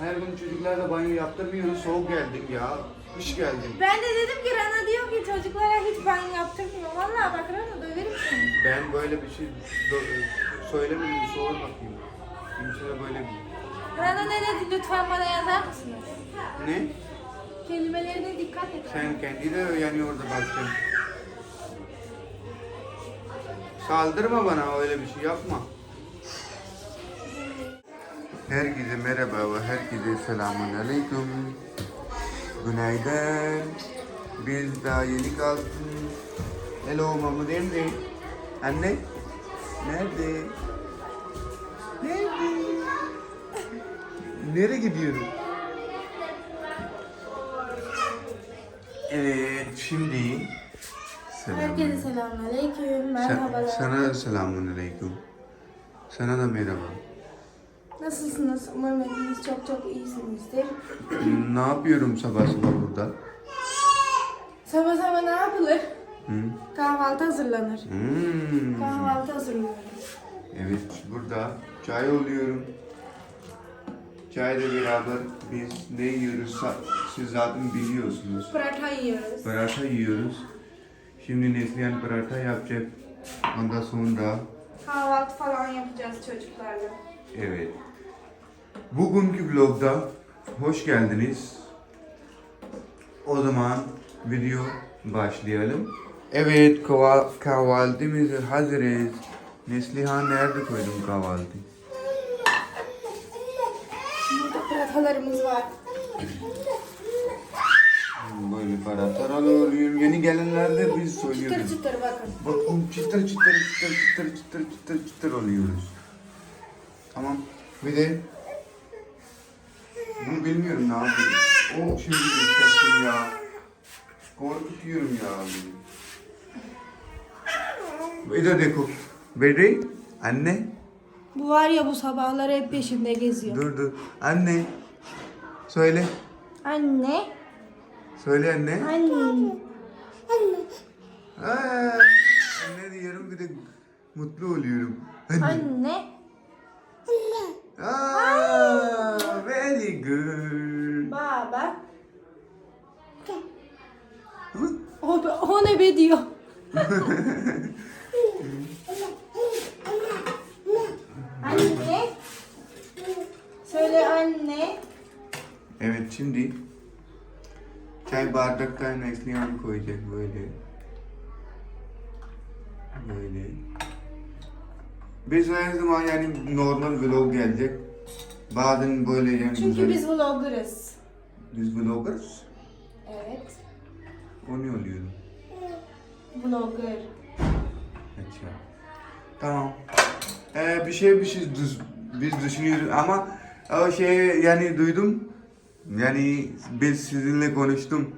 Her gün çocuklarla banyo yaptırmıyoruz. Soğuk geldik ya. Kış geldik. Ben de dedim ki Rana diyor ki çocuklara hiç banyo yaptırmıyor. Vallahi bak Rana döverim seni. Ben böyle bir şey do- söylemedim. Sor bakayım. Kimse böyle bir... Rana ne dedi lütfen bana yazar mısınız? Ne? Kelimelerine dikkat et. Sen kendi de yani orada bakacaksın. Saldırma bana öyle bir şey yapma. Herkese merhaba ve herkese selamun aleyküm. Günaydın. Biz daha yeni kalktık. Hello mama nerede? Anne? Nerede? Nerede? Nereye gidiyorum? Evet, şimdi Herkese selamünaleyküm. Merhabalar. sana da selamun aleyküm. Sana da merhaba. Nasılsınız? Umarım hepiniz çok çok iyisinizdir. ne yapıyorum sabah sabah burada? Sabah sabah ne yapılır? Hı? Kahvaltı hazırlanır. Hmm. Kahvaltı hazırlıyoruz. Evet, burada çay oluyorum. Çayla beraber biz ne yiyoruz siz zaten biliyorsunuz. Pırata yiyoruz. Paratha yiyoruz. Şimdi Neslihan paratha yapacak. Ondan sonra Kahvaltı falan yapacağız çocuklarla. Evet. Bugünkü vlogda hoş geldiniz. O zaman video başlayalım. Evet kahva- kahvaltımızı hazırız. Neslihan nerede koydum kahvaltı? Burada pıratalarımız var. Böyle parathalar alıyorum. Yeni gelenlerde biz Çıtır söylüyoruz. çıtır bakın. Bakın çıtır çıtır çıtır çıtır çıtır çıtır çıtır oluyoruz. Tamam. Bir de bunu bilmiyorum ne yapayım. O şimdi göstersin ya. Korkutuyorum ya. Bir de deko. Beri. Anne. Bu var ya bu sabahlar hep peşimde geziyor. Dur dur. Anne. Söyle. Anne. Söyle anne. Anne. Aa, anne diyorum bir de mutlu oluyorum. Anne. Anne. Ah, very good. Baba. Hı? O, be- o ne be diyor. anne. Söyle anne. Evet şimdi çay bardaktan Neslihan koyacak böyle. Böyle. Biz her zaman yani normal vlog gelecek. Bazen böyle yani Çünkü güzel. biz vloggerız. Biz vloggers. Evet. O ne oluyor? Vlogger. Evet. Tamam. Ee, bir şey bir şey düz, biz düşünüyoruz ama o şey yani duydum. Yani biz sizinle konuştum.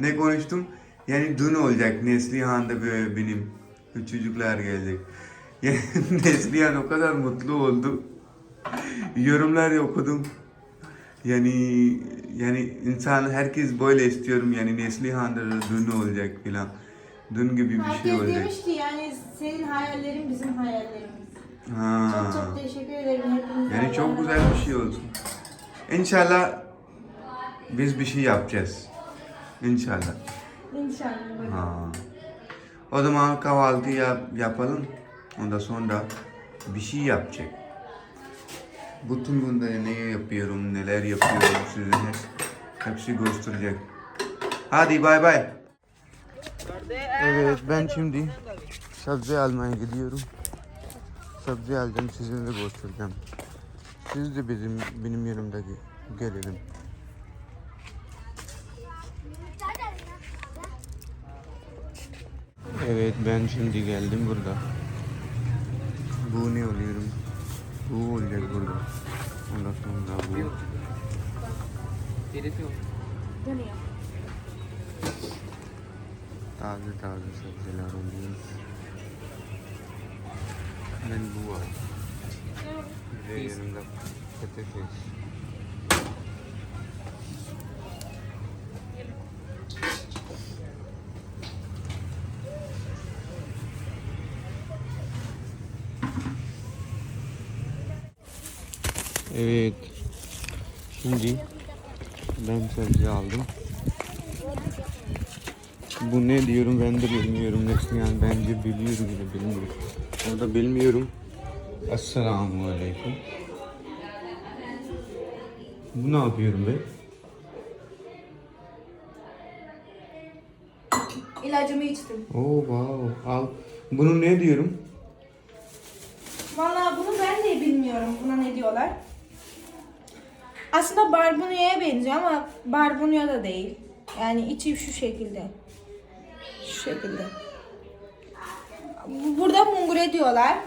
Ne konuştum? Yani dün olacak Neslihan'da benim çocuklar gelecek. Yani Neslihan o kadar mutlu oldu. Yorumlar okudum. Yani yani insan herkes böyle istiyorum yani Neslihan'da da dün olacak filan. Dün gibi bir Herkes şey olacak. demiş ki yani senin hayallerin bizim hayallerimiz. Ha. Çok çok teşekkür ederim hepinize. Yani çok güzel bir şey olsun. İnşallah biz bir şey yapacağız. İnşallah. İnşallah. Ha. O zaman kahvaltı yap, yapalım. Ondan sonra bir şey yapacak. Bütün bunda ne yapıyorum, neler yapıyorum size hepsi gösterecek. Hadi bay bay. Evet ben şimdi sebze almaya gidiyorum. Sebze alacağım sizinle göstereceğim. Siz de bizim benim yanımda ge- gelelim. Evet ben şimdi geldim burada. Bu ne oluyorum? Bu olacak burada. Ondan sonra bu. Taze taze sebzeler oluyor. Hemen bu var. Bir de yanında patates. Evet. Şimdi ben sebze aldım. Bu ne diyorum ben de bilmiyorum. Neslihan bence biliyorum yine bilmiyorum. O da bilmiyorum. Esselamu Aleyküm. Bu ne yapıyorum be? İlacımı içtim. Oh wow. Al. Bunu ne diyorum? Vallahi bunu ben de bilmiyorum. Buna ne diyorlar? Aslında barbunya'ya benziyor ama barbunya da değil. Yani içi şu şekilde. Şu şekilde. Burada mungure diyorlar.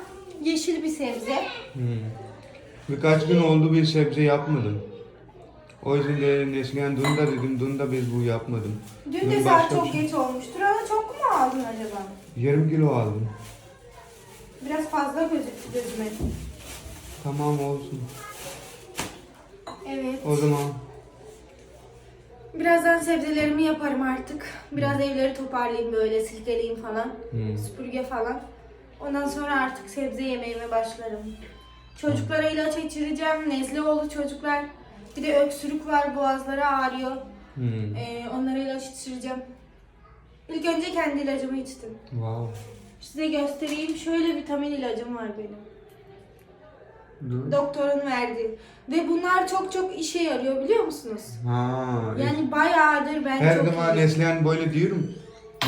Yeşil bir sebze. Hmm. Birkaç gün oldu bir sebze yapmadım. O yüzden de Neslihan dün de dedim, dün de biz bu yapmadım. Dün de Dün saat başka çok şey- geç olmuştur ama çok mu aldın acaba? Yarım kilo aldım. Biraz fazla gözüktü gözüme. Tamam olsun. Evet. O zaman Birazdan sebzelerimi yaparım artık. Biraz evleri toparlayayım böyle silkeleyeyim falan. Hmm. Süpürge falan. Ondan sonra artık sebze yemeğime başlarım. Çocuklara ilaç içireceğim. Nezle oldu çocuklar. Bir de öksürük var. Boğazları ağrıyor. Hmm. Ee, onlara ilaç içireceğim. İlk önce kendi ilacımı içtim. Wow. Size göstereyim. Şöyle vitamin ilacım var benim. Dur. Doktorun verdiği. Ve bunlar çok çok işe yarıyor biliyor musunuz? Ha. Yani bayağıdır ben her çok zaman Neslihan böyle diyorum.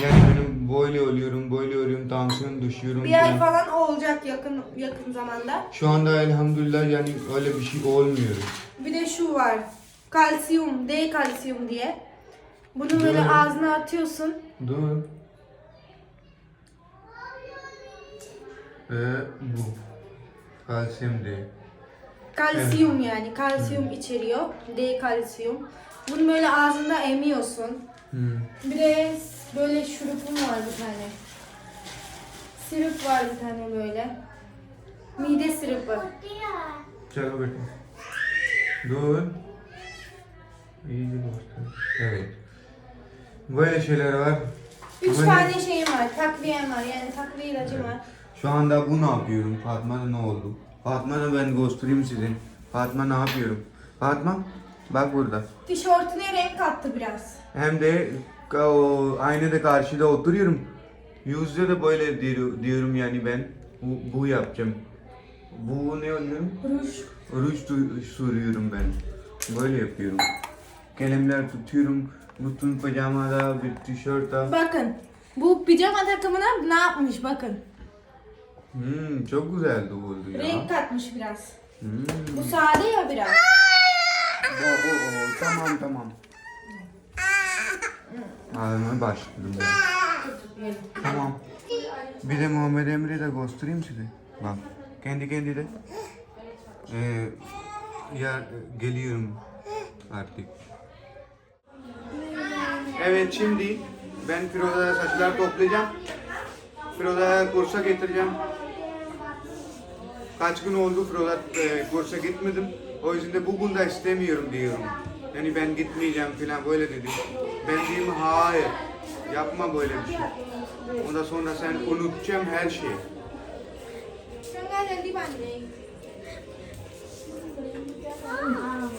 Yani benim böyle oluyorum, böyle oluyorum, tansiyon düşüyorum. Bir ay falan. falan olacak yakın yakın zamanda. Şu anda elhamdülillah yani öyle bir şey olmuyor. Bir de şu var. Kalsiyum, D kalsiyum diye. Bunu böyle Doğru. ağzına atıyorsun. Dur. Ee, bu. Kalsiyum değil. Kalsiyum yani. Kalsiyum içeriyor. D kalsiyum. Bunu böyle ağzında emiyorsun. Hmm. Bir de böyle şurupum var bir tane. Sirup var bir tane böyle. Mide sirupu. Çalo beटा. Dur. İyice bastır. Evet. Böyle şeyler var. Üç Ama tane şeyim var. Takviyem var. Yani takviye ilacım var. Şu anda bu ne yapıyorum? Fatma'da ne oldu? Fatma'da ben göstereyim size. Fatma ne yapıyorum? Fatma bak burada. Tişörtüne renk kattı biraz. Hem de o aynada karşıda oturuyorum. Yüzde de böyle diyor- diyorum yani ben. Bu, bu yapacağım. Bu ne oluyorum? Ruj. Ruj sürüyorum ben. Böyle yapıyorum. Kalemler tutuyorum. Bütün pijamada bir tişörtte. Bakın. Bu pijama takımına ne yapmış bakın. Hmm, çok güzel oldu ya. Renk katmış biraz. Hmm. Bu sade ya biraz. O, o, o, tamam tamam. Ağlamaya başladım ben. Tamam. Bir de Muhammed Emre'yi de göstereyim size. Bak. Kendi kendi de. Ee, ya geliyorum artık. Evet şimdi ben Firoza'ya saçlar toplayacağım. Firoza'ya kursa getireceğim. Kaç gün oldu Froza e, kursa gitmedim. O yüzden de bugün de istemiyorum diyorum. Yani ben gitmeyeceğim falan böyle dedim. Ben diyeyim hayır. Yapma böyle bir şey. Ondan sonra sen unutacağım her şeyi. Tanggalan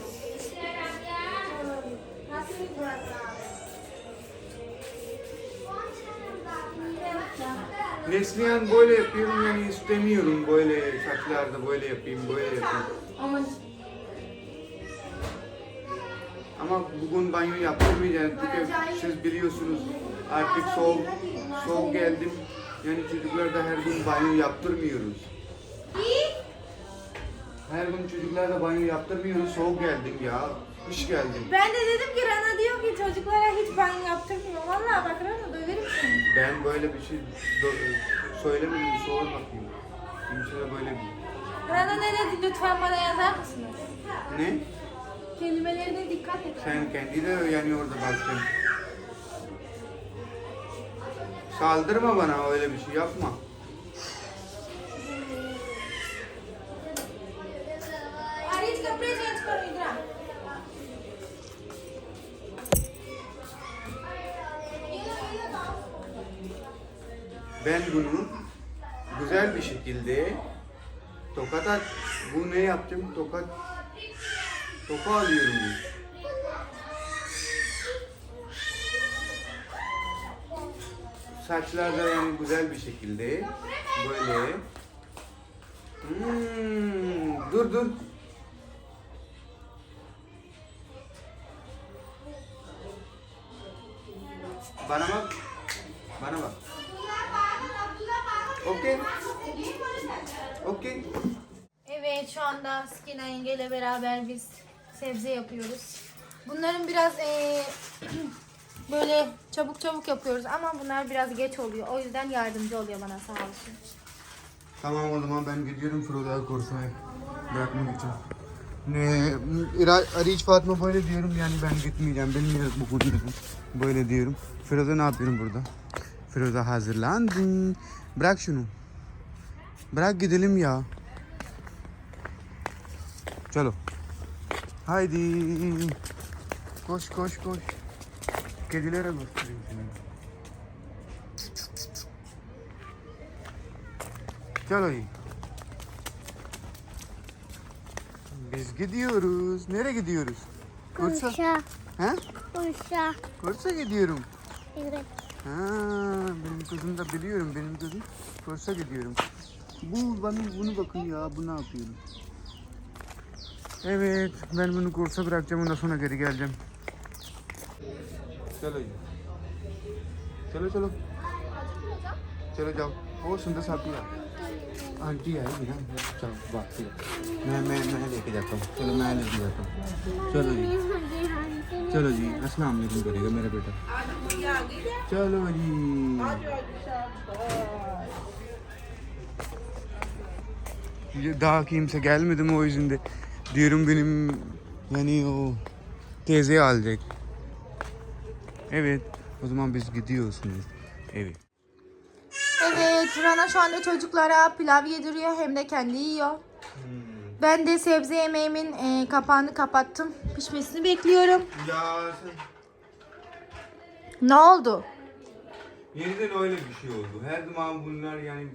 Neslihan böyle yapıyorum yani istemiyorum böyle saçlarda böyle yapayım böyle yapayım. Ama Ama bugün banyo yaptırmayacağız çünkü siz biliyorsunuz artık soğuk, soğuk geldim. Yani çocuklarda her gün banyo yaptırmıyoruz. Her gün çocuklarda banyo yaptırmıyoruz. Soğuk geldik ya. Kış geldim. ben de dedim ki Rana diyor ki çocuklara hiç banyo yaptırmıyor. Vallahi bak Rana döverim seni. Ben böyle bir şey söylemedim. Sor bakayım. Kimseye böyle bir... Bana ne dedi lütfen bana yazar mısınız? Ne? Kelimelerine dikkat edin. Sen kendi de yani orada bakacaksın. Saldırma bana öyle bir şey yapma. Арить каприз, я скоро играю. Ben bunu güzel bir şekilde tokat at. Bu ne yaptım? Tokat Topu alıyorum biz. Saçlar da yani güzel bir şekilde. Böyle. Hmm, dur dur. Bana bak. Bana bak. Okey. Okey. Evet şu anda Skina yengeyle beraber biz sebze yapıyoruz. Bunların biraz eee, böyle çabuk çabuk yapıyoruz ama bunlar biraz geç oluyor. O yüzden yardımcı oluyor bana sağ olsun. Tamam o zaman ben gidiyorum Frodo'ya kursuna bırakmak için. Ne, Ariç Fatma böyle diyorum yani ben gitmeyeceğim bilmiyorum bu konuda. Böyle diyorum. Frodo ne yapıyorum burada? Frodo hazırlandı. Bırak şunu. Bırak gidelim ya. Çalo. Haydi. Koş koş koş. Kedilere göstereyim seni. Çalo iyi. Biz gidiyoruz. Nereye gidiyoruz? Kursa. Kuşa, He? kuşa. Kursa gidiyorum. Evet. Ha, benim kızım da biliyorum. Benim kızım kursa gidiyorum. Bu bana bunu bakın ya. Bu ne yapıyorum? Evet, ben bunu kursa bırakacağım. Ondan sonra geri geleceğim. चलो जी चलो चलो चलो जाओ वो सुंदर साथी है आंटी आएगी ना चलो बात करो मैं मैं मैं लेके जाता हूँ चलो मैं लेके जाता हूँ चलो जी चलो जी अस्सलाम वालेकुम करेगा मेरा बेटा चलो जी Ya Daha kimse gelmedi mi o yüzden de diyorum benim yani o teyze alacak. Evet. O zaman biz gidiyorsunuz. Evet. Evet Rana şu anda çocuklara pilav yediriyor hem de kendi yiyor. Ben de sebze yemeğimin eee, kapağını kapattım. Pişmesini bekliyorum. Ya sen Ne oldu? yeniden öyle bir şey oldu. Her zaman bunlar yani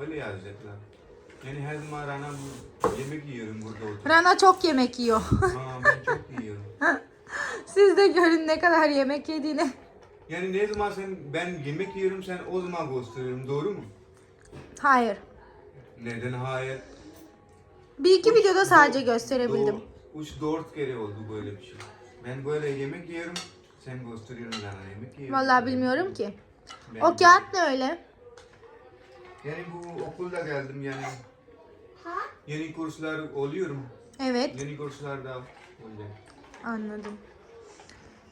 öyle yazacaklar. Yani her zaman Rana bu yemek yiyorum burada oturup. Rana çok yemek yiyor. Aa, ben çok yiyorum. Siz de görün ne kadar yemek yediğini. Yani ne zaman sen ben yemek yiyorum sen o zaman gösteriyorum doğru mu? Hayır. Neden hayır? Bir iki videoda sadece gösterebildim. 3-4 kere oldu böyle bir şey. Ben böyle yemek yiyorum sen gösteriyorsun Rana yemek yiyorum. Vallahi bilmiyorum ki. Ben- O kağıt ne öyle? Yani bu okulda geldim yani. Yeni kurslar oluyorum. Evet Yeni kurslarda olacak. anladım.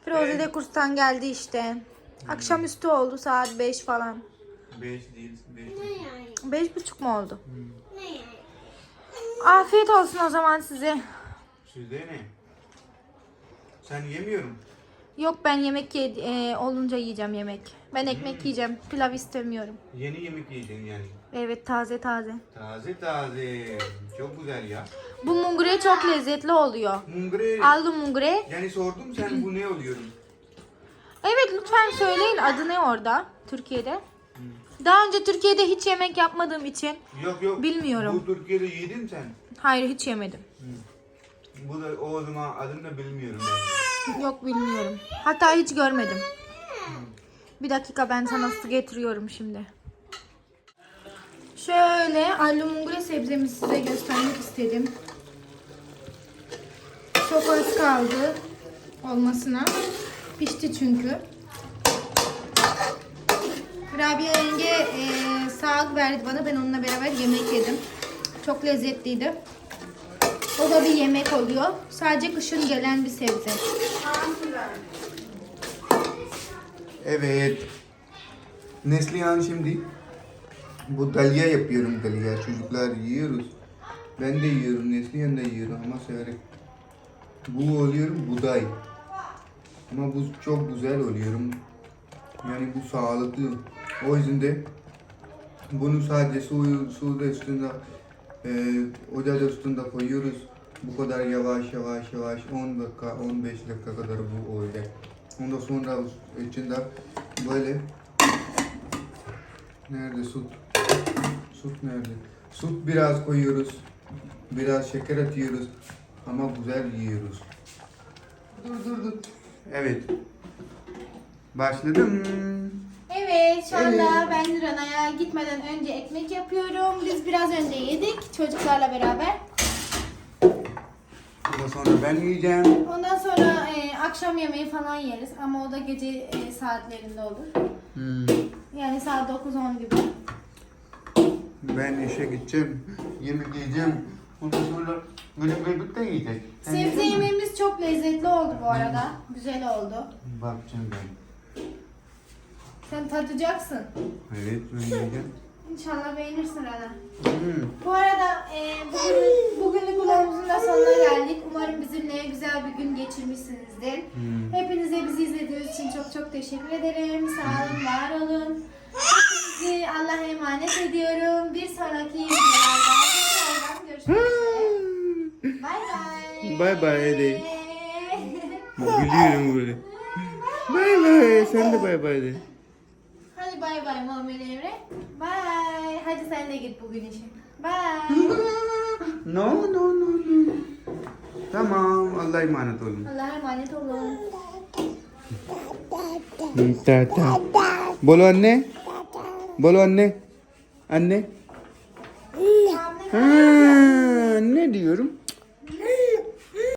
Firoze de kurstan geldi işte. Akşamüstü oldu saat 5 falan. 5 değil, 5 değil. Beş buçuk mu oldu? Afiyet olsun o zaman size. Sizde ne? Sen yemiyorum. Yok ben yemek ye- e, olunca yiyeceğim yemek. Ben ekmek yiyeceğim. Pilav istemiyorum. Yeni yemek yiyeceksin yani. Evet taze taze. Taze taze. Çok güzel ya. Bu mungre çok lezzetli oluyor. Mungre. Aldım mungre. Yani sordum sen bu ne oluyor? Evet lütfen söyleyin adı ne orada Türkiye'de? Daha önce Türkiye'de hiç yemek yapmadığım için Yok yok. Bilmiyorum. Bu Türkiye'de yedin sen. hayır hiç yemedim. Bu da o zaman adını da bilmiyorum ben. Yok bilmiyorum. Hatta hiç görmedim. Bir dakika ben sana su getiriyorum şimdi. Şöyle allu mungre sebzemizi size göstermek istedim. Çok az kaldı olmasına. Pişti çünkü. Rabia yenge e, sağlık verdi bana. Ben onunla beraber yemek yedim. Çok lezzetliydi. O da bir yemek oluyor. Sadece kışın gelen bir sebze. Evet. Neslihan şimdi bu dalya yapıyorum dalya. Çocuklar yiyoruz. Ben de yiyorum. Neslihan da yiyorum ama severek. Bu oluyorum buday. Ama bu çok güzel oluyorum. Yani bu sağlıklı. O yüzden de bunu sadece su, su da üstünde e, ocağın üstünde koyuyoruz. Bu kadar yavaş yavaş yavaş 10 dakika 15 dakika kadar bu olacak. Ondan sonra içinde böyle nerede süt? Süt nerede? Süt biraz koyuyoruz. Biraz şeker atıyoruz. Ama güzel yiyoruz. Dur dur dur. Evet. Başladım. Evet şu anda ben Rana'ya gitmeden önce ekmek yapıyorum. Biz biraz önce yedik çocuklarla beraber. Daha sonra ben yiyeceğim. Ondan sonra e, akşam yemeği falan yeriz ama o da gece e, saatlerinde olur. Hmm. Yani saat 9-10 gibi. Ben işe gideceğim. Yemek yiyeceğim. Ondan sonra benim bebek de yiyecek. Sen Sebze yedin mi? yemeğimiz çok lezzetli oldu bu arada. Güzel oldu. Bakacağım ben. Sen tadacaksın. Evet ben yiyeceğim. İnşallah beğenirsin Rana. Hmm. Bu arada e, bugün, bugünlük vlogumuzun da sonuna geldik. Umarım bizimle güzel bir gün geçirmişsinizdir. Hmm. Hepinize bizi izlediğiniz için çok çok teşekkür ederim. Sağ olun, var olun. Hepinizi Allah'a emanet ediyorum. Bir sonraki videolarda tekrardan görüşmek üzere. Bay bay. Bay bay de. Gülüyorum böyle. Bay bay. Sen de bay bay de. Bay bay Muammer Emre. Bay. Hadi sen de git bugün işe. Bay. No no no no. Tamam. Allah'a emanet olun. Allah'a emanet olun. Tata. Bolo anne. Bolo anne. Anne. Ha, ne diyorum?